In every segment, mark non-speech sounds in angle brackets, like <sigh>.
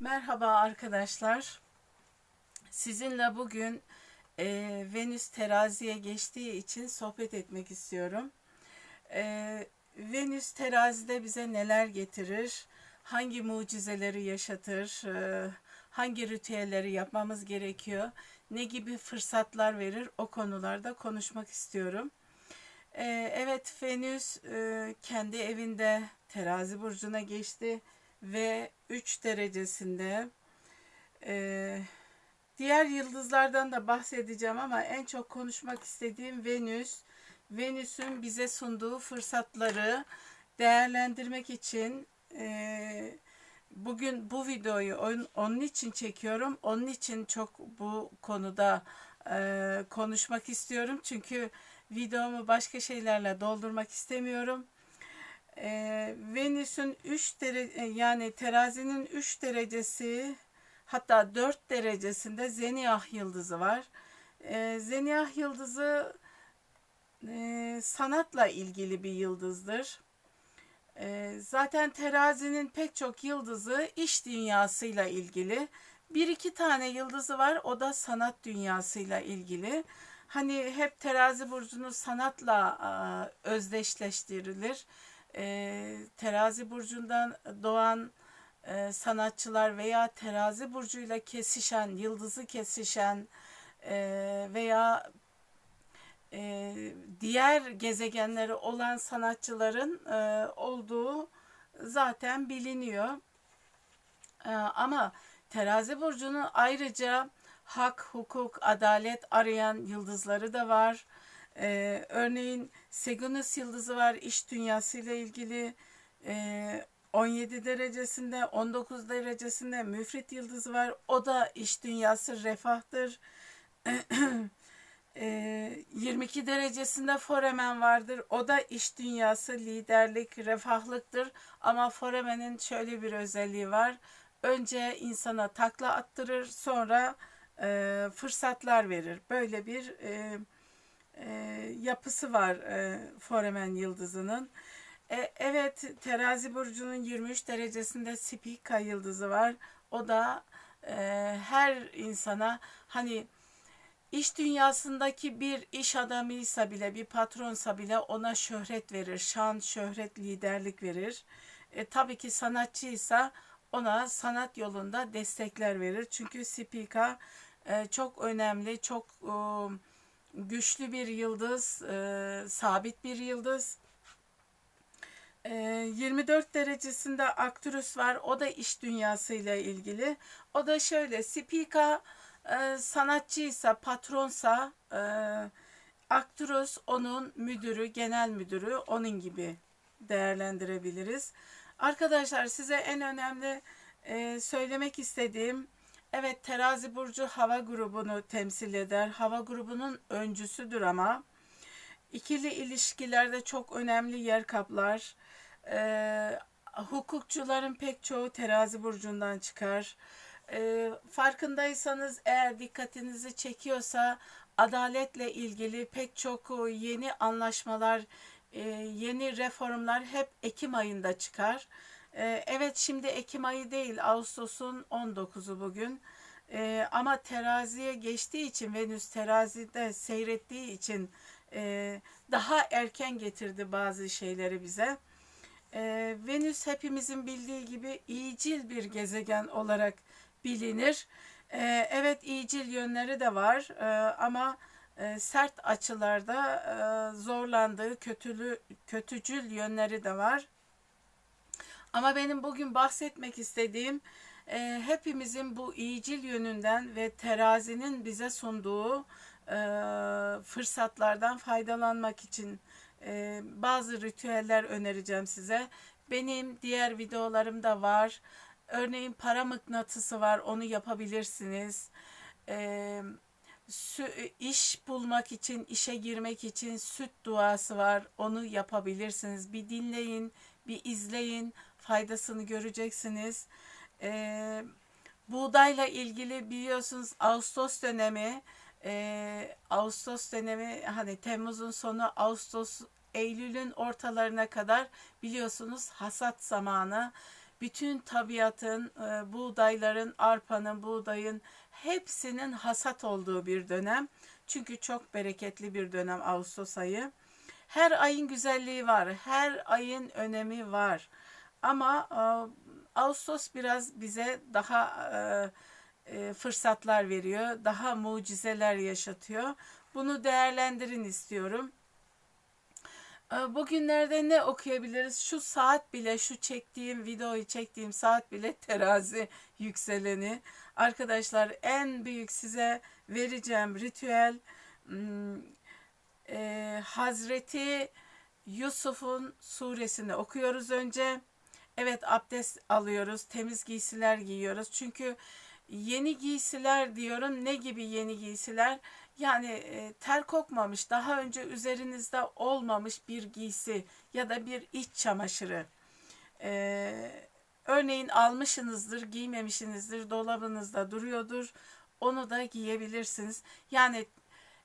Merhaba arkadaşlar. Sizinle bugün e, Venüs teraziye geçtiği için sohbet etmek istiyorum. E, Venüs terazide bize neler getirir? Hangi mucizeleri yaşatır? E, hangi ritüelleri yapmamız gerekiyor? Ne gibi fırsatlar verir? O konularda konuşmak istiyorum. E, evet Venüs e, kendi evinde terazi burcuna geçti ve 3 derecesinde e, diğer yıldızlardan da bahsedeceğim ama en çok konuşmak istediğim Venüs. Venüs'ün bize sunduğu fırsatları değerlendirmek için e, bugün bu videoyu onun, onun için çekiyorum. Onun için çok bu konuda e, konuşmak istiyorum. Çünkü videomu başka şeylerle doldurmak istemiyorum e, Venüs'ün 3 derece yani terazinin 3 derecesi hatta 4 derecesinde Zeniyah yıldızı var. E, Zeniyah yıldızı e, sanatla ilgili bir yıldızdır. E, zaten terazinin pek çok yıldızı iş dünyasıyla ilgili. Bir iki tane yıldızı var o da sanat dünyasıyla ilgili. Hani hep terazi burcunu sanatla e, özdeşleştirilir e, terazi burcundan doğan e, sanatçılar veya terazi burcuyla kesişen, yıldızı kesişen e, veya e, diğer gezegenleri olan sanatçıların e, olduğu zaten biliniyor. E, ama terazi burcunun ayrıca hak, hukuk, adalet arayan yıldızları da var. Ee, örneğin Segunus yıldızı var iş dünyasıyla ilgili. Ee, 17 derecesinde, 19 derecesinde müfrit yıldızı var. O da iş dünyası refahtır. 22 <clears throat> ee, derecesinde foremen vardır. O da iş dünyası liderlik, refahlıktır. Ama foremenin şöyle bir özelliği var. Önce insana takla attırır, sonra e, fırsatlar verir. Böyle bir e, e, yapısı var e, Foremen yıldızının. E, evet terazi burcunun 23 derecesinde Spika yıldızı var. O da e, her insana hani iş dünyasındaki bir iş adamıysa bile bir patronsa bile ona şöhret verir. Şan, şöhret, liderlik verir. E, tabii ki sanatçıysa ona sanat yolunda destekler verir. Çünkü Spika e, çok önemli, çok e, güçlü bir yıldız, e, sabit bir yıldız. E, 24 derecesinde Arcturus var. O da iş dünyasıyla ilgili. O da şöyle, Spika e, sanatçıysa, patronsa, e, Arcturus onun müdürü, genel müdürü, onun gibi değerlendirebiliriz. Arkadaşlar size en önemli e, söylemek istediğim Evet terazi burcu hava grubunu temsil eder. Hava grubunun öncüsüdür ama ikili ilişkilerde çok önemli yer kaplar. Ee, hukukçuların pek çoğu terazi burcundan çıkar. Ee, farkındaysanız eğer dikkatinizi çekiyorsa adaletle ilgili pek çok yeni anlaşmalar, e, yeni reformlar hep Ekim ayında çıkar. Ee, evet şimdi Ekim ayı değil Ağustos'un 19'u bugün. Ee, ama teraziye geçtiği için Venüs terazide seyrettiği için e, daha erken getirdi bazı şeyleri bize. Ee, Venüs hepimizin bildiği gibi iyicil bir gezegen olarak bilinir. evet iyicil yönleri de var ama e, sert açılarda e, zorlandığı kötülü, kötücül yönleri de var. Ama benim bugün bahsetmek istediğim e, hepimizin bu iyicil yönünden ve terazinin bize sunduğu e, fırsatlardan faydalanmak için e, bazı ritüeller önereceğim size. Benim diğer videolarım da var. Örneğin para mıknatısı var, onu yapabilirsiniz. E, iş bulmak için, işe girmek için süt duası var. Onu yapabilirsiniz. Bir dinleyin, bir izleyin faydasını göreceksiniz. E, buğdayla ilgili biliyorsunuz Ağustos dönemi e, Ağustos dönemi hani Temmuz'un sonu Ağustos Eylül'ün ortalarına kadar biliyorsunuz hasat zamanı bütün tabiatın, e, buğdayların, arpanın, buğdayın hepsinin hasat olduğu bir dönem. Çünkü çok bereketli bir dönem Ağustos ayı. Her ayın güzelliği var, her ayın önemi var. Ama e, Ağustos biraz bize daha e, e, fırsatlar veriyor, daha mucizeler yaşatıyor. Bunu değerlendirin istiyorum. E, bugünlerde ne okuyabiliriz? Şu saat bile, şu çektiğim videoyu çektiğim saat bile <laughs> terazi yükseleni. Arkadaşlar en büyük size vereceğim ritüel hmm, e, Hazreti Yusuf'un suresini okuyoruz önce. Evet abdest alıyoruz, temiz giysiler giyiyoruz. Çünkü yeni giysiler diyorum. Ne gibi yeni giysiler? Yani e, ter kokmamış, daha önce üzerinizde olmamış bir giysi ya da bir iç çamaşırı. E, örneğin almışsınızdır, giymemişsinizdir, dolabınızda duruyordur. Onu da giyebilirsiniz. Yani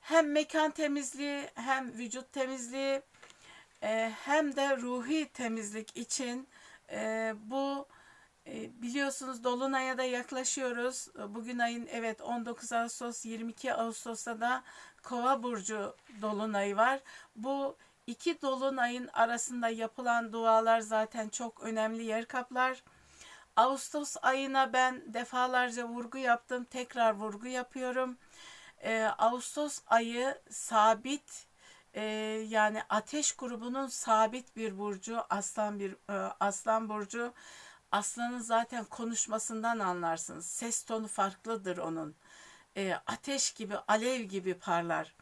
hem mekan temizliği hem vücut temizliği e, hem de ruhi temizlik için e, bu e, biliyorsunuz Dolunay'a da yaklaşıyoruz. Bugün ayın evet 19 Ağustos 22 Ağustos'ta da Kova burcu dolunayı var. Bu iki dolunayın arasında yapılan dualar zaten çok önemli yer kaplar. Ağustos ayına ben defalarca vurgu yaptım. Tekrar vurgu yapıyorum. Ee, Ağustos ayı sabit e, yani ateş grubunun sabit bir burcu aslan bir e, aslan burcu Aslanın zaten konuşmasından anlarsınız. Ses tonu farklıdır onun. E, ateş gibi, alev gibi parlar.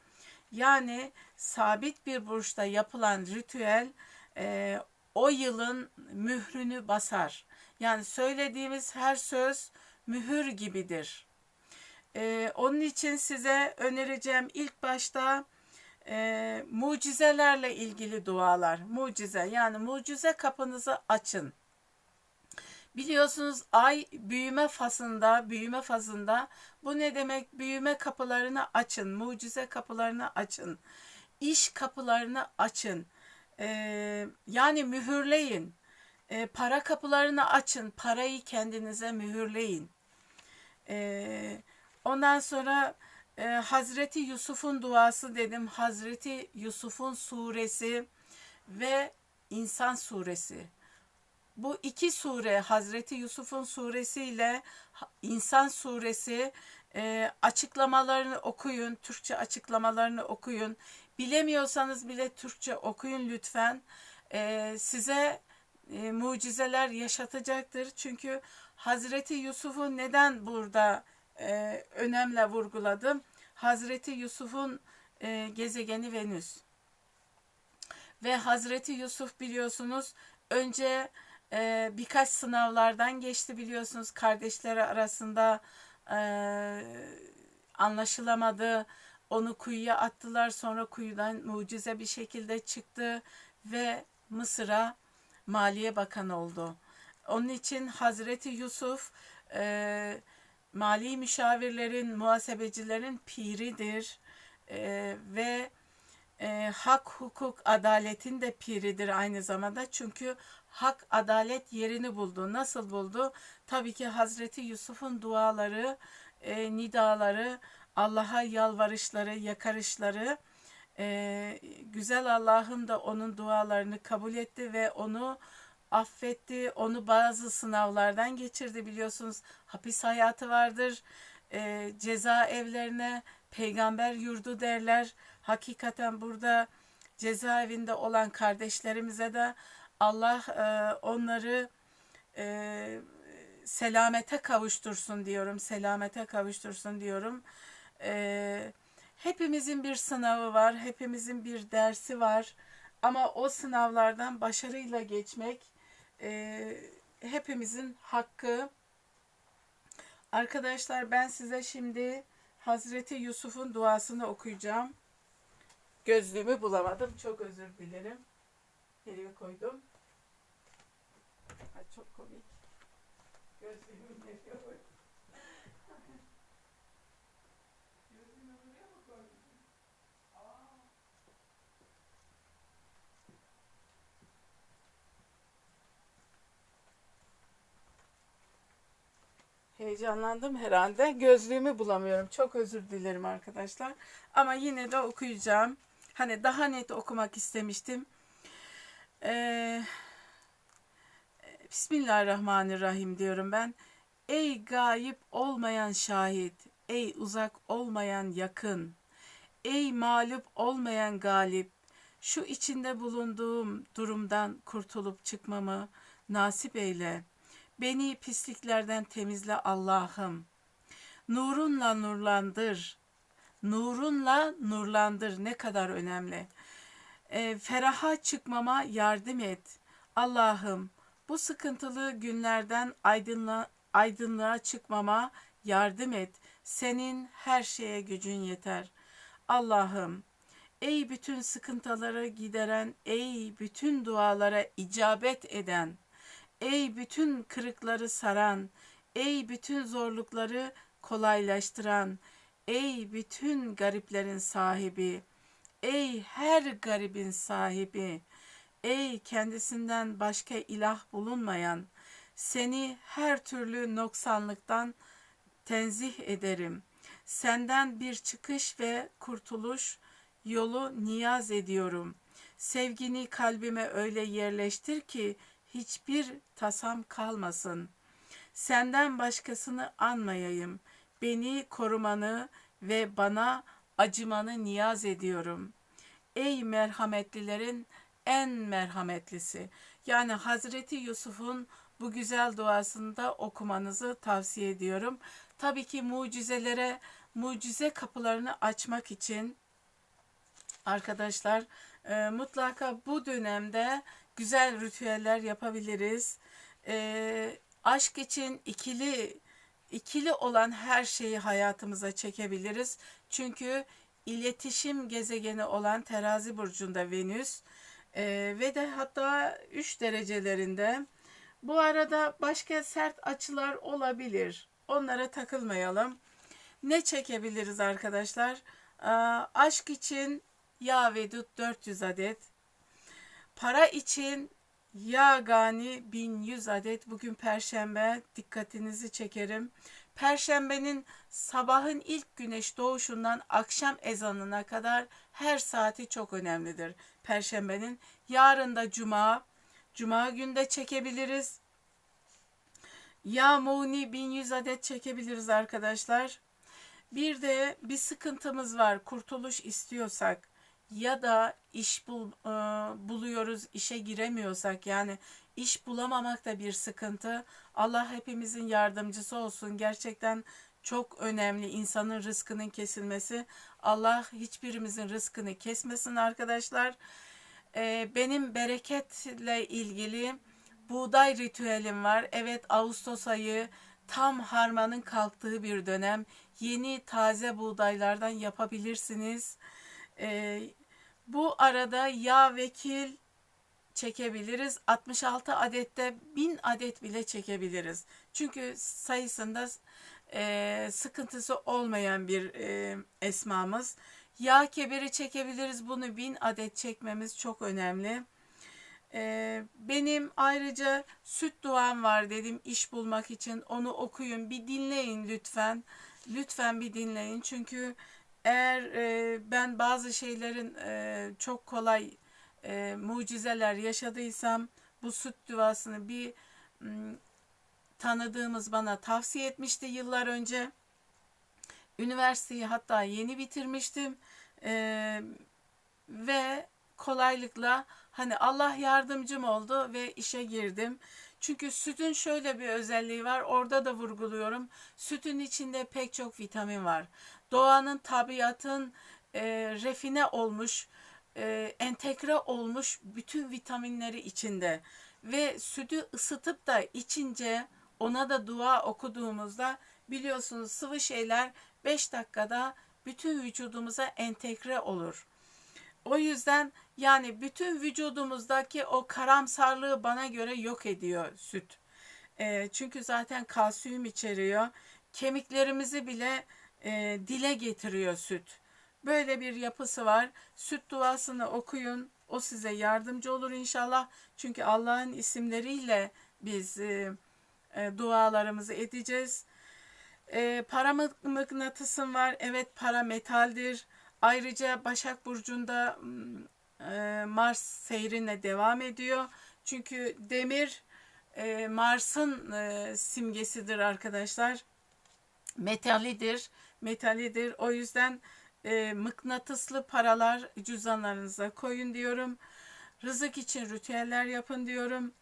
Yani sabit bir burçta yapılan ritüel e, o yılın mührünü basar. Yani söylediğimiz her söz mühür gibidir. E, onun için size önereceğim ilk başta e, mucizelerle ilgili dualar. Mucize yani mucize kapınızı açın. Biliyorsunuz ay büyüme fazında, büyüme fazında. Bu ne demek? Büyüme kapılarını açın, mucize kapılarını açın, iş kapılarını açın. Ee, yani mühürleyin. Ee, para kapılarını açın, parayı kendinize mühürleyin. Ee, ondan sonra e, Hazreti Yusuf'un duası dedim. Hazreti Yusuf'un suresi ve İnsan suresi bu iki sure Hazreti Yusuf'un suresi ile İnsan suresi e, açıklamalarını okuyun. Türkçe açıklamalarını okuyun. Bilemiyorsanız bile Türkçe okuyun lütfen. E, size e, mucizeler yaşatacaktır. Çünkü Hazreti Yusuf'u neden burada e, önemle vurguladım? Hazreti Yusuf'un e, gezegeni Venüs. Ve Hazreti Yusuf biliyorsunuz önce e, birkaç sınavlardan geçti biliyorsunuz kardeşleri arasında e, anlaşılamadı. Onu kuyuya attılar sonra kuyudan mucize bir şekilde çıktı ve Mısır'a Maliye Bakanı oldu. Onun için Hazreti Yusuf e, mali müşavirlerin, muhasebecilerin piridir e, ve e, hak, hukuk, adaletin de piridir aynı zamanda. Çünkü hak, adalet yerini buldu. Nasıl buldu? Tabii ki Hazreti Yusuf'un duaları, e, nidaları, Allah'a yalvarışları, yakarışları, e, güzel Allah'ım da onun dualarını kabul etti ve onu affetti. Onu bazı sınavlardan geçirdi biliyorsunuz. Hapis hayatı vardır. E, ceza evlerine peygamber yurdu derler. Hakikaten burada cezaevinde olan kardeşlerimize de Allah e, onları e, selamete kavuştursun diyorum. Selamete kavuştursun diyorum. E, hepimizin bir sınavı var. Hepimizin bir dersi var. Ama o sınavlardan başarıyla geçmek e, hepimizin hakkı. Arkadaşlar ben size şimdi Hazreti Yusuf'un duasını okuyacağım. Gözlüğümü bulamadım. Çok özür dilerim. Nereye koydum? Ay çok komik. Gözlüğümü nereye koydum? Gözlüğümü buraya mı koydum? Aa. Heyecanlandım herhalde. Gözlüğümü bulamıyorum. Çok özür dilerim arkadaşlar. Ama yine de okuyacağım. Hani daha net okumak istemiştim. Ee, Bismillahirrahmanirrahim diyorum ben. Ey gayip olmayan şahit, ey uzak olmayan yakın, ey mağlup olmayan galip, şu içinde bulunduğum durumdan kurtulup çıkmamı nasip eyle. Beni pisliklerden temizle Allah'ım. Nurunla nurlandır. Nurunla nurlandır ne kadar önemli. E, feraha çıkmama yardım et. Allah'ım bu sıkıntılı günlerden aydınla, aydınlığa çıkmama yardım et. Senin her şeye gücün yeter. Allah'ım ey bütün sıkıntıları gideren, ey bütün dualara icabet eden, ey bütün kırıkları saran, ey bütün zorlukları kolaylaştıran, ey bütün gariplerin sahibi, ey her garibin sahibi, ey kendisinden başka ilah bulunmayan, seni her türlü noksanlıktan tenzih ederim. Senden bir çıkış ve kurtuluş yolu niyaz ediyorum. Sevgini kalbime öyle yerleştir ki hiçbir tasam kalmasın. Senden başkasını anmayayım. Beni korumanı ve bana acımanı niyaz ediyorum. Ey merhametlilerin en merhametlisi. Yani Hazreti Yusuf'un bu güzel duasında okumanızı tavsiye ediyorum. Tabii ki mucizelere, mucize kapılarını açmak için arkadaşlar e, mutlaka bu dönemde güzel ritüeller yapabiliriz. E, aşk için ikili ikili olan her şeyi hayatımıza çekebiliriz. Çünkü iletişim gezegeni olan terazi burcunda Venüs e, ve de hatta 3 derecelerinde. Bu arada başka sert açılar olabilir. Onlara takılmayalım. Ne çekebiliriz arkadaşlar? E, aşk için yağ ve dut 400 adet. Para için Yagani 1100 adet bugün perşembe dikkatinizi çekerim. Perşembenin sabahın ilk güneş doğuşundan akşam ezanına kadar her saati çok önemlidir. Perşembenin yarın da cuma. Cuma günde çekebiliriz. Yamuni 1100 adet çekebiliriz arkadaşlar. Bir de bir sıkıntımız var. Kurtuluş istiyorsak ya da iş bul, e, buluyoruz, işe giremiyorsak yani iş bulamamak da bir sıkıntı. Allah hepimizin yardımcısı olsun. Gerçekten çok önemli insanın rızkının kesilmesi. Allah hiçbirimizin rızkını kesmesin arkadaşlar. E, benim bereketle ilgili buğday ritüelim var. Evet Ağustos ayı tam harmanın kalktığı bir dönem. Yeni taze buğdaylardan yapabilirsiniz. Ee, bu arada yağ vekil çekebiliriz. 66 adette 1000 adet bile çekebiliriz. Çünkü sayısında e, sıkıntısı olmayan bir e, esmamız. Yağ kebiri çekebiliriz. Bunu 1000 adet çekmemiz çok önemli. E, benim ayrıca süt duam var dedim iş bulmak için. Onu okuyun. Bir dinleyin lütfen. Lütfen bir dinleyin. Çünkü eğer e, ben bazı şeylerin e, çok kolay e, mucizeler yaşadıysam bu süt duasını bir m, tanıdığımız bana tavsiye etmişti yıllar önce. Üniversiteyi hatta yeni bitirmiştim e, ve kolaylıkla hani Allah yardımcım oldu ve işe girdim. Çünkü sütün şöyle bir özelliği var. Orada da vurguluyorum. Sütün içinde pek çok vitamin var doğanın, tabiatın e, refine olmuş, e, entegre olmuş bütün vitaminleri içinde ve sütü ısıtıp da içince ona da dua okuduğumuzda biliyorsunuz sıvı şeyler 5 dakikada bütün vücudumuza entegre olur. O yüzden yani bütün vücudumuzdaki o karamsarlığı bana göre yok ediyor süt. E, çünkü zaten kalsiyum içeriyor. Kemiklerimizi bile e, dile getiriyor süt. Böyle bir yapısı var. Süt duasını okuyun. O size yardımcı olur inşallah. Çünkü Allah'ın isimleriyle biz e, e, dualarımızı edeceğiz. E, para mı- mıknatısım var. Evet para metaldir. Ayrıca Başak Burcu'nda mm, e, Mars seyrine devam ediyor. Çünkü demir e, Mars'ın e, simgesidir arkadaşlar. Metalidir. Metalidir. O yüzden e, mıknatıslı paralar cüzdanlarınıza koyun diyorum. Rızık için ritüeller yapın diyorum.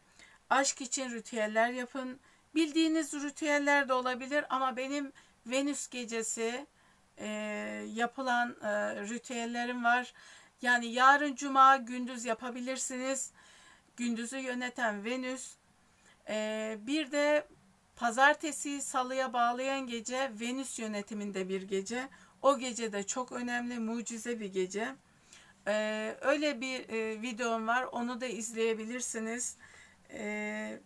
Aşk için ritüeller yapın. Bildiğiniz ritüeller de olabilir ama benim Venüs gecesi e, yapılan e, ritüellerim var. Yani yarın cuma gündüz yapabilirsiniz. Gündüzü yöneten Venüs. E, bir de pazartesi salıya bağlayan gece Venüs yönetiminde bir gece. O gece de çok önemli, mucize bir gece. Ee, öyle bir e, videom var. Onu da izleyebilirsiniz. Ee,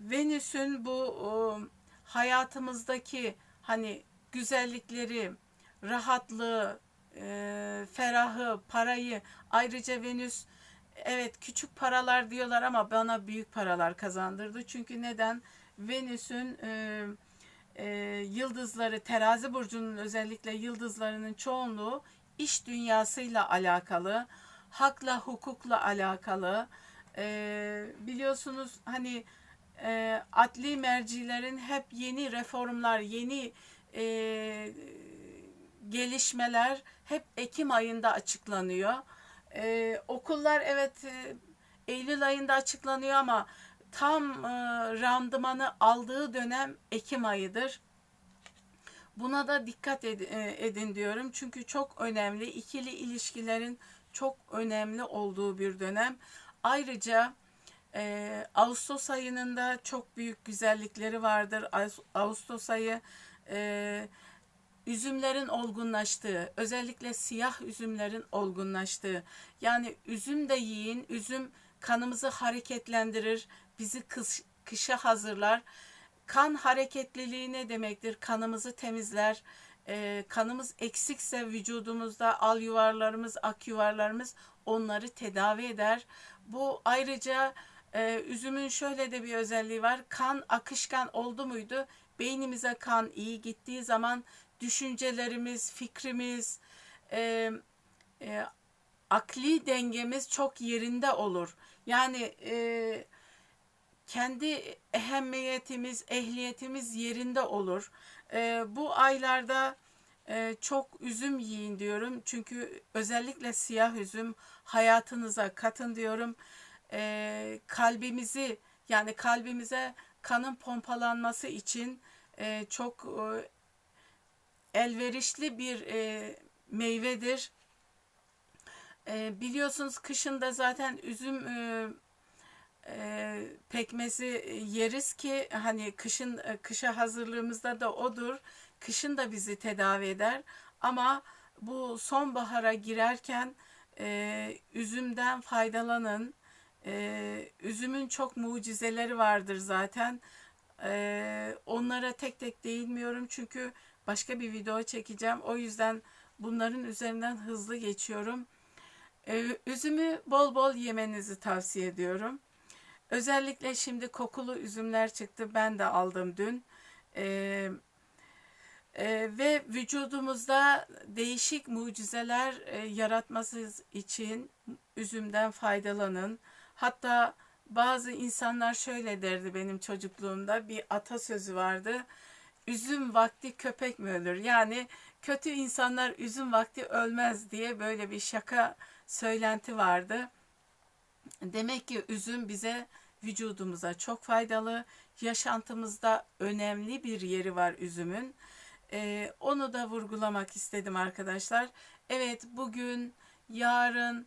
Venüs'ün bu o, hayatımızdaki hani güzellikleri, rahatlığı, e, ferahı, parayı ayrıca Venüs evet küçük paralar diyorlar ama bana büyük paralar kazandırdı. Çünkü neden? Venüs'ün e, e, yıldızları terazi burcunun özellikle yıldızlarının çoğunluğu iş dünyasıyla alakalı, hakla hukukla alakalı. E, biliyorsunuz hani e, adli mercilerin hep yeni reformlar, yeni e, gelişmeler hep Ekim ayında açıklanıyor. E, okullar evet e, Eylül ayında açıklanıyor ama tam e, randımanı aldığı dönem Ekim ayıdır. Buna da dikkat e, edin diyorum. Çünkü çok önemli. ikili ilişkilerin çok önemli olduğu bir dönem. Ayrıca e, Ağustos ayının da çok büyük güzellikleri vardır. Ağus- Ağustos ayı e, üzümlerin olgunlaştığı, özellikle siyah üzümlerin olgunlaştığı. Yani üzüm de yiyin, üzüm kanımızı hareketlendirir, bizi kış, kışa hazırlar. Kan hareketliliği ne demektir? Kanımızı temizler. Ee, kanımız eksikse vücudumuzda al yuvarlarımız, ak yuvarlarımız onları tedavi eder. Bu ayrıca e, üzümün şöyle de bir özelliği var. Kan akışkan oldu muydu? Beynimize kan iyi gittiği zaman düşüncelerimiz, fikrimiz, e, e, akli dengemiz çok yerinde olur. Yani e, kendi ehemmiyetimiz, ehliyetimiz yerinde olur. E, bu aylarda e, çok üzüm yiyin diyorum. Çünkü özellikle siyah üzüm hayatınıza katın diyorum. E, kalbimizi yani kalbimize kanın pompalanması için e, çok e, elverişli bir e, meyvedir. E, biliyorsunuz kışında zaten üzüm e, e, pekmezi yeriz ki hani kışın kışa hazırlığımızda da odur. Kışın da bizi tedavi eder. Ama bu sonbahara girerken e, üzümden faydalanın. E, üzümün çok mucizeleri vardır zaten. E, onlara tek tek değinmiyorum çünkü başka bir video çekeceğim. O yüzden bunların üzerinden hızlı geçiyorum. E, üzümü bol bol yemenizi tavsiye ediyorum. Özellikle şimdi kokulu üzümler çıktı. Ben de aldım dün. Ee, e, ve vücudumuzda değişik mucizeler e, yaratması için üzümden faydalanın. Hatta bazı insanlar şöyle derdi benim çocukluğumda bir atasözü vardı. Üzüm vakti köpek mi ölür? Yani kötü insanlar üzüm vakti ölmez diye böyle bir şaka söylenti vardı. Demek ki üzüm bize vücudumuza çok faydalı. Yaşantımızda önemli bir yeri var üzümün. Ee, onu da vurgulamak istedim arkadaşlar. Evet bugün, yarın,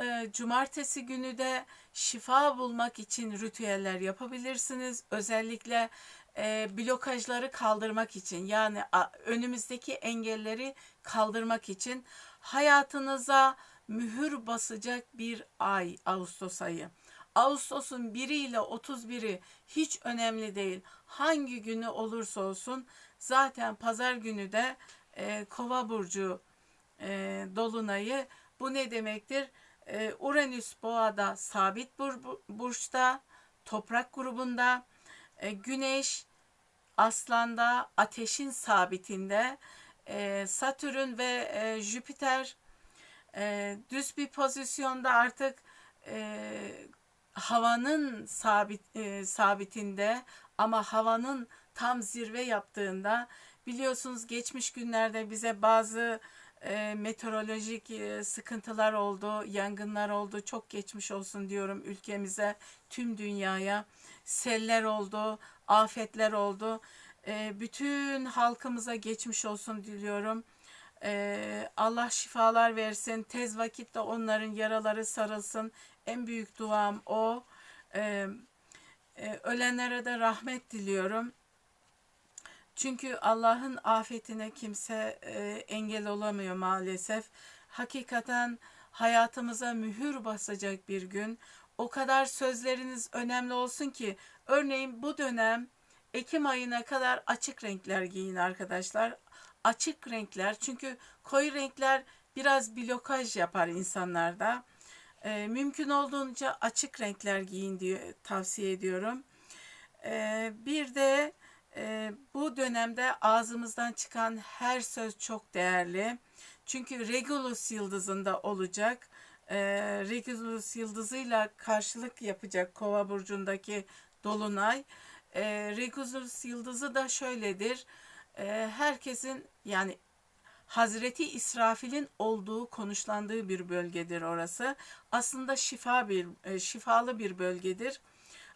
e, cumartesi günü de şifa bulmak için ritüeller yapabilirsiniz. Özellikle e, blokajları kaldırmak için yani önümüzdeki engelleri kaldırmak için hayatınıza mühür basacak bir ay Ağustos ayı. Ağustos'un 1 ile 31'i hiç önemli değil. Hangi günü olursa olsun zaten pazar günü de e, Kova burcu e, dolunayı bu ne demektir? E, Uranüs boğada sabit bur, burçta, toprak grubunda, e, Güneş Aslan'da ateşin sabitinde e, Satürn ve e, Jüpiter e, düz bir pozisyonda artık e, havanın sabit e, sabitinde ama havanın tam zirve yaptığında biliyorsunuz geçmiş günlerde bize bazı e, meteorolojik e, sıkıntılar oldu, yangınlar oldu. Çok geçmiş olsun diyorum ülkemize, tüm dünyaya. Seller oldu, afetler oldu. E, bütün halkımıza geçmiş olsun diliyorum. E, Allah şifalar versin. Tez vakitte onların yaraları sarılsın. En büyük duam o. E, e, ölenlere de rahmet diliyorum. Çünkü Allah'ın afetine kimse e, engel olamıyor maalesef. Hakikaten hayatımıza mühür basacak bir gün. O kadar sözleriniz önemli olsun ki örneğin bu dönem Ekim ayına kadar açık renkler giyin arkadaşlar. Açık renkler çünkü koyu renkler biraz blokaj yapar insanlarda. E, mümkün olduğunca açık renkler giyin diye tavsiye ediyorum. E, bir de e, bu dönemde ağzımızdan çıkan her söz çok değerli. Çünkü Regulus yıldızında olacak. E, Regulus yıldızıyla karşılık yapacak Kova burcundaki dolunay. E, Regulus yıldızı da şöyledir. E, herkesin yani Hazreti İsrafil'in olduğu konuşlandığı bir bölgedir orası. Aslında şifa bir e, şifalı bir bölgedir.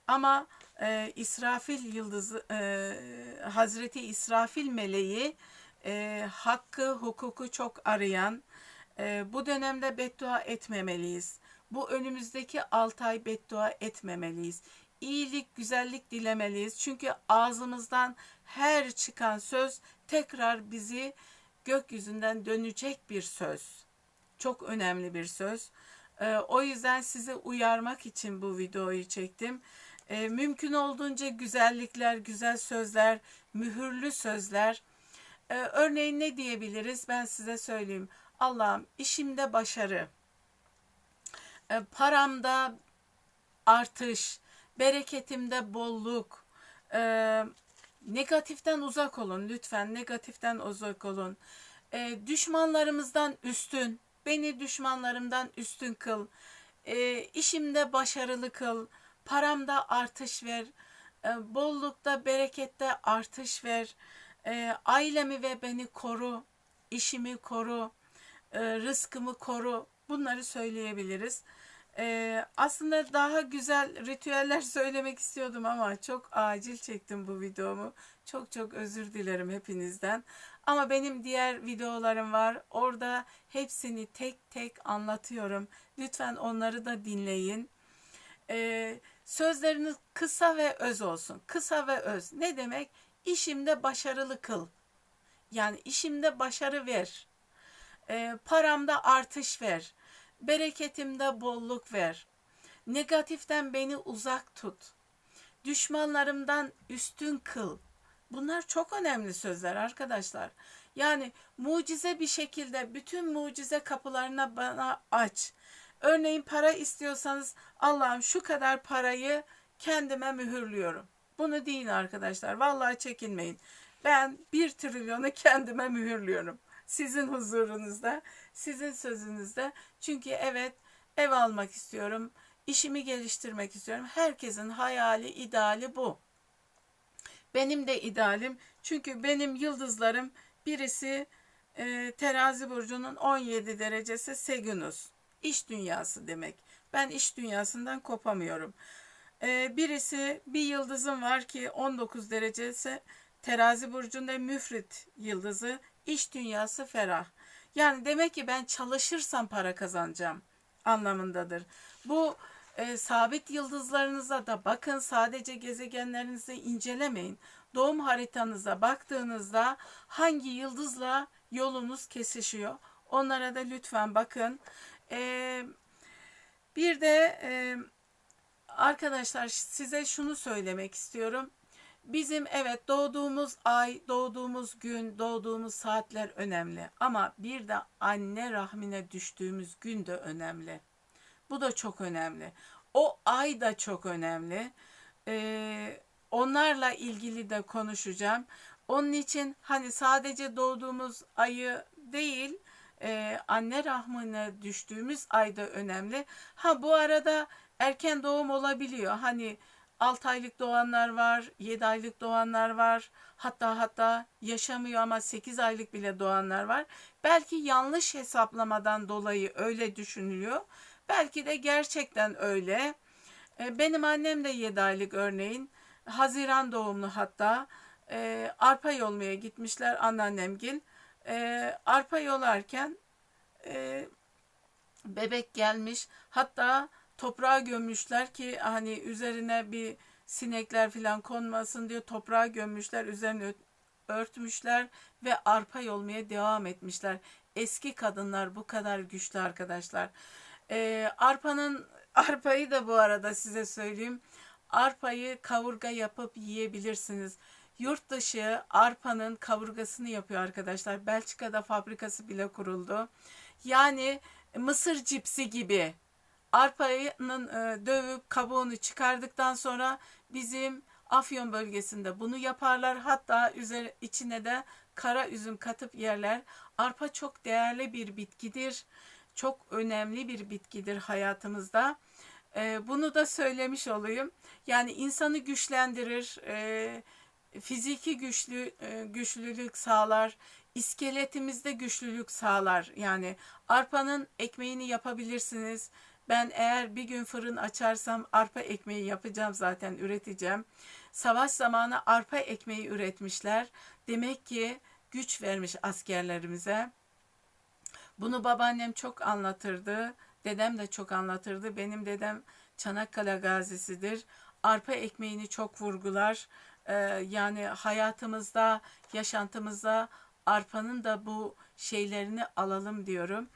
Ama e, İsrafil yıldızı e, Hazreti İsrafil meleği e, hakkı hukuku çok arayan e, bu dönemde beddua etmemeliyiz. Bu önümüzdeki 6 ay beddua etmemeliyiz. İyilik, güzellik dilemeliyiz. Çünkü ağzımızdan her çıkan söz tekrar bizi gökyüzünden dönecek bir söz. Çok önemli bir söz. E, o yüzden sizi uyarmak için bu videoyu çektim. E, mümkün olduğunca güzellikler, güzel sözler, mühürlü sözler. E, örneğin ne diyebiliriz? Ben size söyleyeyim. Allah'ım işimde başarı, paramda artış, bereketimde bolluk, negatiften uzak olun lütfen, negatiften uzak olun. E, düşmanlarımızdan üstün, beni düşmanlarımdan üstün kıl, e, işimde başarılı kıl, paramda artış ver, e, bollukta, berekette artış ver, e, ailemi ve beni koru, işimi koru, e, rızkımı koru. Bunları söyleyebiliriz. E, aslında daha güzel ritüeller <laughs> söylemek istiyordum ama çok acil çektim bu videomu. Çok çok özür dilerim hepinizden. Ama benim diğer videolarım var. Orada hepsini tek tek anlatıyorum. Lütfen onları da dinleyin. Ee, Sözleriniz kısa ve öz olsun. Kısa ve öz. Ne demek? İşimde başarılı kıl. Yani işimde başarı ver. E, paramda artış ver. Bereketimde bolluk ver. Negatiften beni uzak tut. Düşmanlarımdan üstün kıl. Bunlar çok önemli sözler arkadaşlar. Yani mucize bir şekilde bütün mucize kapılarına bana aç. Örneğin para istiyorsanız Allah'ım şu kadar parayı kendime mühürlüyorum. Bunu deyin arkadaşlar. Vallahi çekinmeyin. Ben bir trilyonu kendime mühürlüyorum. Sizin huzurunuzda, sizin sözünüzde. Çünkü evet ev almak istiyorum. işimi geliştirmek istiyorum. Herkesin hayali, ideali bu. Benim de idealim. Çünkü benim yıldızlarım birisi e, terazi burcunun 17 derecesi Segunus iş dünyası demek. Ben iş dünyasından kopamıyorum. Ee, birisi bir yıldızım var ki 19 derecesi terazi burcunda müfrit yıldızı iş dünyası ferah. Yani demek ki ben çalışırsam para kazanacağım anlamındadır. Bu e, sabit yıldızlarınıza da bakın sadece gezegenlerinizi incelemeyin. Doğum haritanıza baktığınızda hangi yıldızla yolunuz kesişiyor onlara da lütfen bakın. Ee, bir de e, arkadaşlar size şunu söylemek istiyorum. Bizim evet doğduğumuz ay, doğduğumuz gün, doğduğumuz saatler önemli. Ama bir de anne rahmine düştüğümüz gün de önemli. Bu da çok önemli. O ay da çok önemli. Ee, onlarla ilgili de konuşacağım. Onun için hani sadece doğduğumuz ayı değil, e, anne rahmine düştüğümüz ay da önemli. Ha bu arada erken doğum olabiliyor. Hani 6 aylık doğanlar var, 7 aylık doğanlar var. Hatta hatta yaşamıyor ama 8 aylık bile doğanlar var. Belki yanlış hesaplamadan dolayı öyle düşünülüyor. Belki de gerçekten öyle. E, Benim annem de 7 aylık örneğin. Haziran doğumlu hatta. E, arpa yolmaya gitmişler anneannemgil. E, arpa yolarken bebek gelmiş. Hatta toprağa gömmüşler ki hani üzerine bir sinekler falan konmasın diye toprağa gömmüşler. Üzerine ört- örtmüşler ve arpa yolmaya devam etmişler. Eski kadınlar bu kadar güçlü arkadaşlar. Ee, arpanın arpayı da bu arada size söyleyeyim. Arpayı kavurga yapıp yiyebilirsiniz. Yurt dışı arpanın kavurgasını yapıyor arkadaşlar. Belçika'da fabrikası bile kuruldu. Yani mısır cipsi gibi arpanın e, dövüp kabuğunu çıkardıktan sonra bizim Afyon bölgesinde bunu yaparlar. Hatta üzeri, içine de kara üzüm katıp yerler. Arpa çok değerli bir bitkidir. Çok önemli bir bitkidir hayatımızda. E, bunu da söylemiş olayım. Yani insanı güçlendirir, e, fiziki güçlü e, güçlülük sağlar, iskeletimizde güçlülük sağlar. Yani arpanın ekmeğini yapabilirsiniz. Ben eğer bir gün fırın açarsam arpa ekmeği yapacağım zaten üreteceğim. Savaş zamanı arpa ekmeği üretmişler. Demek ki güç vermiş askerlerimize. Bunu babaannem çok anlatırdı. Dedem de çok anlatırdı. Benim dedem Çanakkale gazisidir. Arpa ekmeğini çok vurgular. Ee, yani hayatımızda, yaşantımızda arpanın da bu şeylerini alalım diyorum.